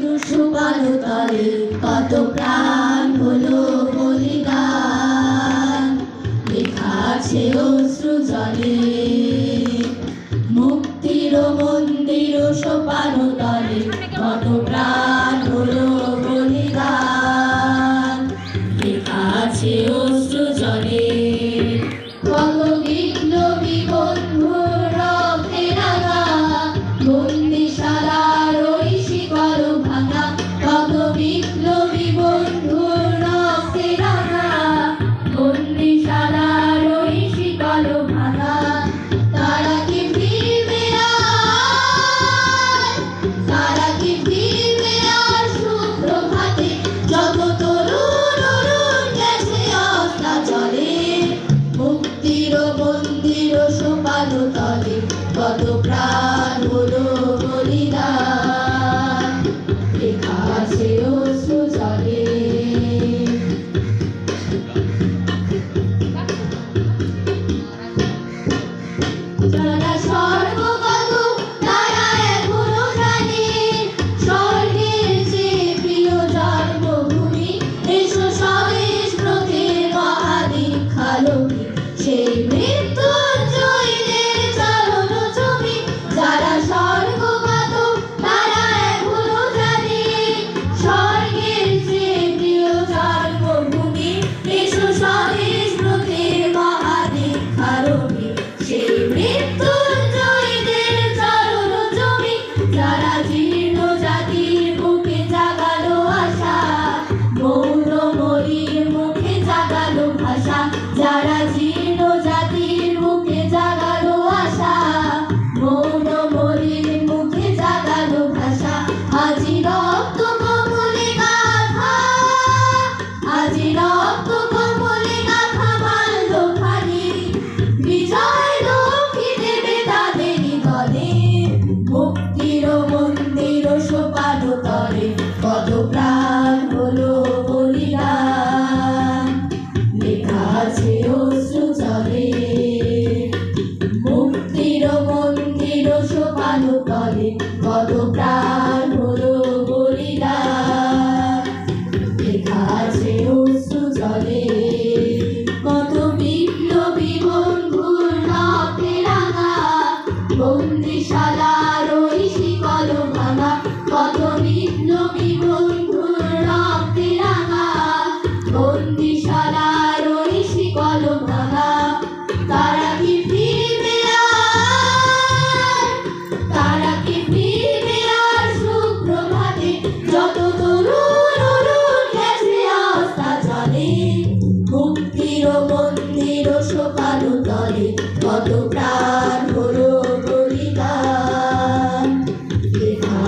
মৃদু সুবালু কত প্রাণ হলো বলিদান। লেখা আছে অশ্রু মুক্তির মন্দির সোপানো তলে কত প্রাণ হলো বলিদান। লেখা আছে পাদতলে পদপ্রাণ জীর্ণ জাতির বুকে জাগালো আশা। মৌন মরির মুখে জাগালো ভাষা। যারা জীর্ণ প্রাণ হলো জলে কত বিপ্লবী বন্ধুর রক্তে রাঙা। বন্দিশালার ঐশী কত আলো তলে কত প্রাণ হলো বলিদান লেখা